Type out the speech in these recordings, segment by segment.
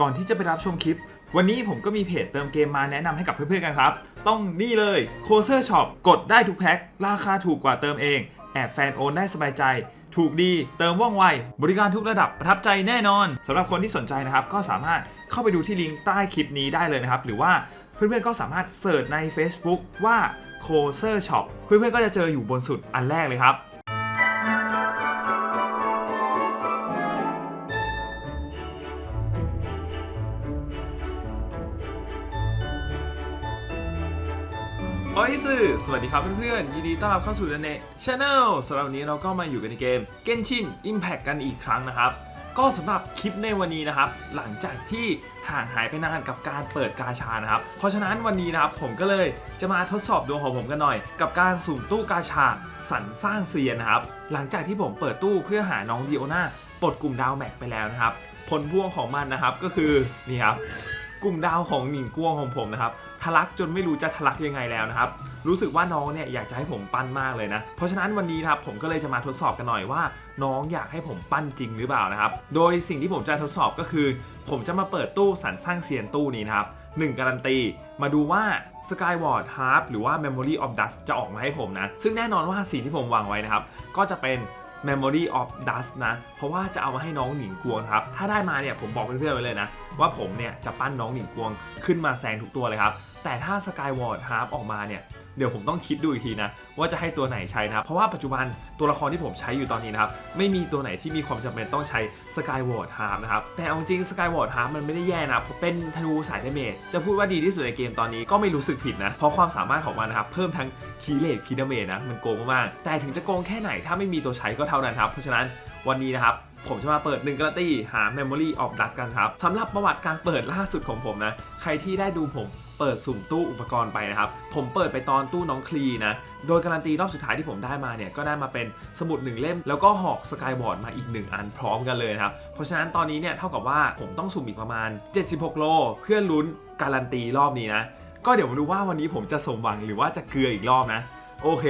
ก่อนที่จะไปรับชมคลิป วันนี้ผมก็มีเพจเติมเกมมาแนะนำให้กับเพื่อนๆกันครับ ต้องนี่เลย c o s e r Shop กดได้ทุกแพ็ค ราคาถูกกว่าเติมเอง แอบแฟนโอนได้สบายใจ ถูกดีเติมว่องไว บริการทุกระดับประทับใจแน่นอนสำหรับคนที่สนใจนะครับ ก็สามารถเข้าไปดูที่ลิงก์ใต้คลิปนี้ได้เลยนะครับ หรือว่าเพื่อนๆก็สามารถเสิร์ชใน Facebook ว่า c o s e r Shop เพื่อนๆก็จะเจออยู่บนสุดอันแรกเลยครับ โอ้ยสื่อสวัสดีครับเพื่อนๆ ยินดีต้อนรับเข้าสู่เน่ชแนลสำหรับวันนี้เราก็มาอยู่กันในเกม Genshin Impact กันอีกครั้งนะครับ ก็สำหรับคลิปในวันนี้นะครับ หลังจากที่ห่างหายไปนานกับการเปิดกาชานะครับ เพราะฉะนั้นวันนี้นะครับผมก็เลยจะมาทดสอบดวงของผมกันหน่อย กับการสุ่มตู้กาชาสรรสร้างเซียนนะครับ หลังจากที่ผมเปิดตู้เพื่อหาน้องดิโอนาปลดกลุ่มดาวแม็กไปแล้วนะครับ ผลพวงของมันนะครับก็คือนี่ครับกลุ่มดาวของหนิงกวงของผมนะครับ ทะลักจนไม่รู้จะทะลักยังไงแล้วนะครับ รู้สึกว่าน้องเนี่ยอยากจะให้ผมปั้นมากเลยนะ เพราะฉะนั้นวันนี้นะครับผมก็เลยจะมาทดสอบกันหน่อยว่า น้องอยากให้ผมปั้นจริงหรือเปล่านะครับ โดยสิ่งที่ผมจะทดสอบก็คือ ผมจะมาเปิดตู้สรรสร้างเซียนตู้นี้นะครับหนึ่งการันตี มาดูว่า Skyward Harp หรือว่า Memory of Dust จะออกมาให้ผมนะ ซึ่งแน่นอนว่าสีที่ผมวางไว้นะครับ ก็จะเป็น Memory of Dust นะ เพราะว่าจะเอามาให้น้องหนิงกวงครับ ถ้าได้มาเนี่ยผมบอกเพื่อนๆไว้เลยนะ ว่าผมเนี่ยจะปั้นน้องหนิงกวงขึ้นมาแซงทุกตัวเลยครับ แต่ถ้า Skyward Harp ออกมาเนี่ย เดี๋ยวผมต้องคิดดูอีกทีนะ ว่าจะให้ตัวไหนใช้นะเพราะว่าปัจจุบันตัวละครที่ผมใช้อยู่ตอนนี้นะครับไม่มีตัวไหนที่มีความจำเป็นต้องใช้ Skyward Harp นะครับแต่เอาจริง Skyward Harp มันไม่ได้แย่นะเป็นธนูสายเดเมจจะพูดว่าดีที่สุดในเกมตอนนี้ก็ไม่รู้สึกผิดนะเพราะความสามารถของมันนะครับเพิ่มทั้งคีเลตคีดเมจนะมันโกงมากๆแต่ถึงจะโกงแค่ไหนถ้าไม่มีตัวใช้ก็เท่านั้นครับเพราะฉะนั้นวันนี้นะครับผมจะมาเปิด1กระตี้หา Memory of Dust กันครับสำหรับประวัติการเปิดล่าสุดของผมนะ ใครที่ได้ดูผม เปิดสุ่มตู้อุปกรณ์ไปนะครับ ผมเปิดไปตอนตู้น้องคลีนะ โดยการันตีรอบสุดท้ายที่ผมได้มาเนี่ย ก็ได้มาเป็นสมุด 1 เล่ม แล้วก็หอกสกายบอร์ดมาอีก 1 อันพร้อมกันเลยนะครับ เพราะฉะนั้นตอนนี้เนี่ยเท่ากับว่าผมต้องสุ่มอีกประมาณ 76 โล เพื่อลุ้นการันตีรอบนี้นะ ก็เดี๋ยวมาดูว่าวันนี้ผมจะสมหวังหรือว่าจะเกลืออีกรอบนะ โอเค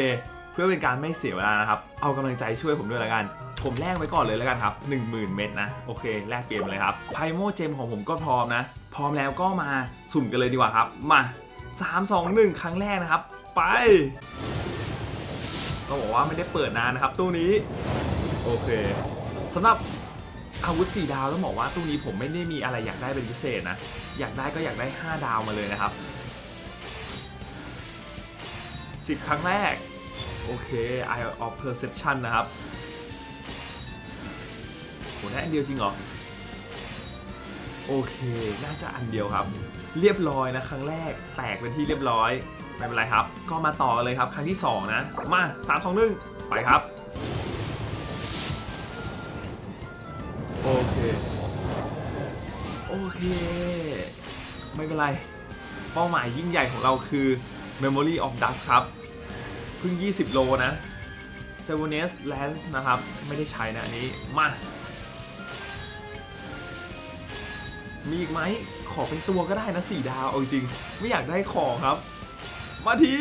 เพื่อเป็นการไม่เสียเวลานะครับ เอากำลังใจช่วยผมด้วยแล้วกัน ผมแลกไว้ก่อนเลยแล้วกันครับ 10,000 เม็ดนะ โอเค แลกเกมเลยครับ ไพโมเจมของผมก็พร้อมนะ พร้อมแล้วก็มาสุ่มกันเลยดีกว่าครับ มา 3 2 1 ครั้งแรกนะครับ ไปต้องบอกว่าไม่ได้เปิดนานนะครับตู้นี้ โอเคสำหรับอาวุธ 4 ดาวต้องบอกว่าตู้นี้ผมไม่ได้มีอะไรอยากได้เป็นพิเศษนะ อยากได้ก็อยากได้ 5 ดาวมาเลยนะครับ10ครั้งแรก โอเค Eye of Perception นะครับโหได้อันเดียวจริงเหรอ โอเค น่าจะอันเดียวครับ เรียบร้อยนะ ครั้งแรกแตกเป็นที่เรียบร้อย ไม่เป็นไรครับ ก็มาต่อเลยครับ ครั้งที่ 2 นะ มา 3 2 1 ไปครับ โอเค โอเค ไม่เป็นไร เป้าหมายยิ่งใหญ่ของเราคือ Memory of Dust ครับ เพิ่ง 20 โลนะ f a v o n e s Lance นะครับ ไม่ได้ใช้นะอันนี้ มา มีอีกไหม ขอเป็นตัวก็ได้นะ4ดาว เอาจริง ไม่อยากได้ของครับ มาที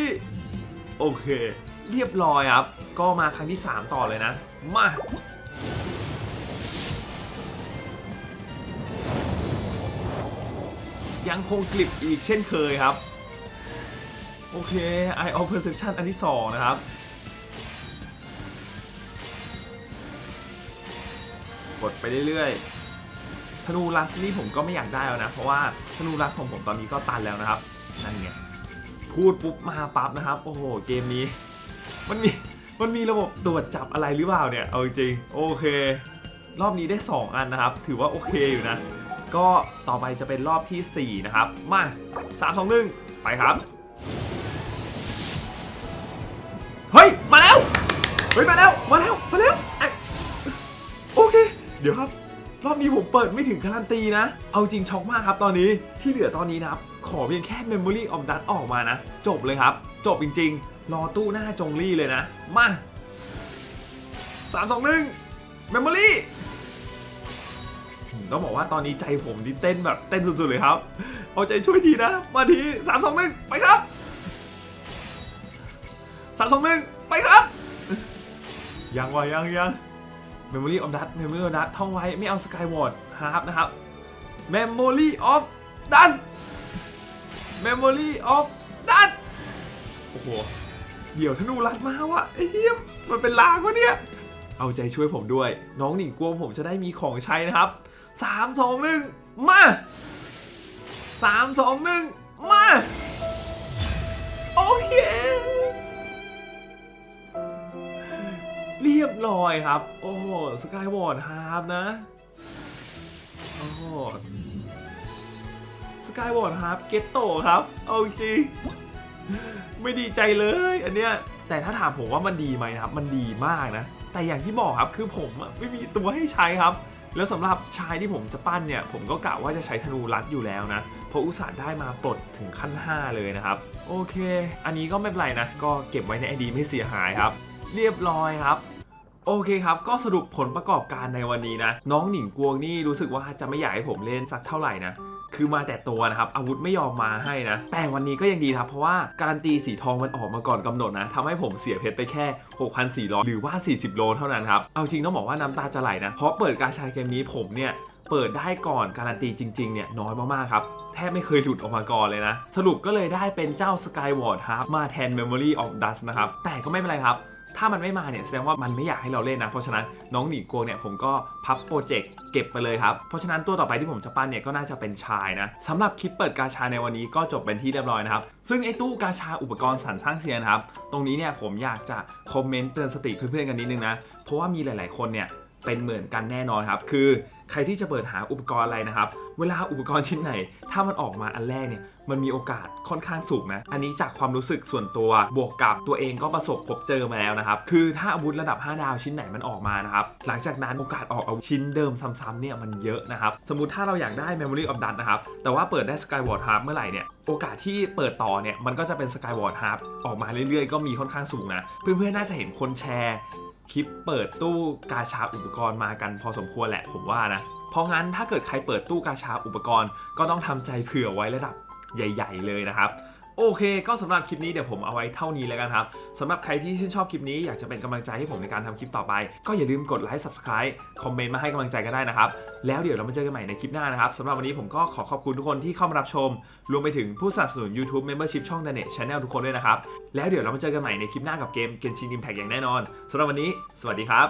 โอเค เรียบร้อยครับ ก็มาครั้งที่ 3 ต่อเลยนะ มายังคงกลิบอีกเช่นเคยครับ โอเค Eye of Perception อันที่ 2 นะครับ กดไปเรื่อยๆ ธนูลัสนี่ผมก็ไม่อยากได้แล้วนะ เพราะว่าธนูลัสของผมตอนนี้ก็ตันแล้วนะครับ นั่นไง พูดปุ๊บมาปั๊บนะครับ โอ้โห เกมนี้ มันมี มันมีระบบตรวจจับอะไรหรือเปล่าเนี่ย เอาจริง โอเค รอบนี้ได้ 2 อันนะครับ ถือว่าโอเคอยู่นะ ก็ต่อไปจะเป็นรอบทีสี่4 นะครับ มา 3 2 1 ไปครับ ฮ้ยมาแล้วมาแล้วมาแล้วโอเค เดี๋ยวครับรอบนี้ผมเปิดไม่ถึงการันตีนะ เอาจริงช็อกมากครับตอนนี้ที่เหลือตอนนี้นะครับ ขอเพียงแค่ Memory of Dust ออกมานะ จบเลยครับ จบจริง ๆ รอตู้หน้าจงลี่เลยนะ มา 3 2 1 Memory ต้องบอกว่าตอนนี้ใจผมนี่เต้นแบบเต้นสุด ๆ เลยครับ เอาใจช่วยทีนะ มาทีสามสองหนึ่งไปครับ ยังวะยังยังเมมโมรี่ออฟดัสเมมโมรี่ออฟดัสท่องไว้ไม่เอาสกายวอร์ดฮาร์ปนะครับเมมโมรี่ออฟดัสเมมโมรี่ออฟดัสโอ้โหเดี๋ยวธนูรัดมาวะไอเฮียมันเป็นลางวะเนี่ยเอาใจช่วยผมด้วย น้องหนิงกลัวผมจะได้มีของใช้นะครับสามสองหนึ่งมาสามสองหนึ่งมา โอเค รียบร้อยครับ โอ้โหสกายวอร์ดฮาร์ฟนะ โอ้โหสกายวอร์ดฮาร์ฟเกตโตครับเอาจริงไม่ดีใจเลยอันเนี้ยแต่ถ้าถามผมว่ามันดีไหมนะครับ มันดีมากนะ แต่อย่างที่บอกครับคือผมไม่มีตัวให้ใช้ครับ แล้วสำหรับชายที่ผมจะปั้นเนี่ย ผมก็กะว่าจะใช้ธนูรัดอยู่แล้วนะ เพราะอุตส่าห์ได้มาปลดถึงขั้น 5 เลยนะครับ โอเค อันนี้ก็ไม่เป็นไรนะ ก็เก็บไว้ในไอดีไม่เสียหายครับ เรียบร้อยครับ โอเคครับ ก็สรุปผลประกอบการในวันนี้นะ น้องหนิงกวงนี่รู้สึกว่าจะไม่อยากให้ผมเล่นสักเท่าไหร่นะคือมาแต่ตัวนะครับ อาวุธไม่ยอมมาให้นะ แต่วันนี้ก็ยังดีครับ เพราะว่าการันตีสีทองมันออกมาก่อนกำหนดนะทำให้ผมเสียเพชรไปแค่ 6,400 หรือว่า 40 โลเท่านั้นครับ เอาจริงต้องบอกว่าน้ำตาจะไหลนะ เพราะเปิดกาชาเกมนี้ผมเนี่ย เปิดได้ก่อนการันตีจริง ๆ เนี่ย น้อยมาก ๆ ครับแทบไม่เคยหลุดออกมาก่อนเลยนะ สรุปก็เลยได้เป็นเจ้า Skyward ครับมาแทน Memory of Dust นะครับแต่ก็ไม่เป็นไรครับ ถ้ามันไม่มาเนี่ยแสดงว่ามันไม่อยากให้เราเล่นนะ เพราะฉะนั้นน้องหนีโกวงเนี่ยผมก็พับโปรเจกต์เก็บไปเลยครับ เพราะฉะนั้นตัวต่อไปที่ผมจะปั้นเนี่ยก็น่าจะเป็นชายนะสำหรับคลิปเปิดกาชาในวันนี้ก็จบเป็นที่เรียบร้อยนะครับ ซึ่งไอ้ตู้กาชาอุปกรณ์สรรสร้างเซียนครับ ตรงนี้เนี่ยผมอยากจะคอมเมนต์เตือนสติเพื่อนๆกันนิดนึงนะ เพราะว่ามีหลาย ๆ คนเนี่ยเป็นเหมือนกันแน่นอนครับ คือใครที่จะเปิดหาอุปกรณ์อะไรนะครับ เวลาอุปกรณ์ชิ้นไหน ถ้ามันออกมาอันแรกเนี่ย มันมีโอกาสค่อนข้างสูงนะ อันนี้จากความรู้สึกส่วนตัวบวกกับตัวเองก็ประสบพบเจอมาแล้วนะครับ คือถ้าอาวุธระดับ 5 ดาวชิ้นไหนมันออกมานะครับ หลังจากนั้นโอกาสออกอาวุธชิ้นเดิมซ้ำๆเนี่ยมันเยอะนะครับ สมมติถ้าเราอยากได้ Memory of Dust นะครับ แต่ว่าเปิดได้ Skyward Harp เมื่อไหร่เนี่ย โอกาสที่เปิดต่อเนี่ยมันก็จะเป็น Skyward Harp ออกมาเรื่อยๆ ก็มีค่อนข้างสูงนะ เพื่อนๆน่าจะเห็นคนแชร์คลิปเปิดตู้กาชาอุปกรณ์มากันพอสมควรแหละผมว่านะ เพราะงั้นถ้าเกิดใครเปิดตู้กาชาอุปกรณ์ ก็ต้องทำใจเผื่อไว้ระดับ ใหญ่ ๆ เลยนะครับโอเค ก็สำหรับคลิปนี้เดี๋ยวผมเอาไว้เท่านี้แล้วกันครับสำหรับใครที่ชื่นชอบคลิปนี้อยากจะเป็นกำลังใจให้ผมในการทำคลิปต่อไป ก็อย่าลืมกดไลค์ subscribe คอมเมนต์มาให้กำลังใจกันได้นะครับ แล้วเดี๋ยวเรามาเจอกันใหม่ในคลิปหน้านะครับสำหรับวันนี้ผมก็ขอขอบคุณทุกคนที่เข้ามารับชม รวมไปถึงผู้สนับสนุน YouTube Membership ช่อง d a n e t Channel ทุกคนด้วยนะครับ แล้วเดี๋ยวเรามาเจอกันใหม่ในคลิปหน้ากับเกม Genshin Impact อย่างแน่นอนสำหรับวันนี้ สวัสดีครับ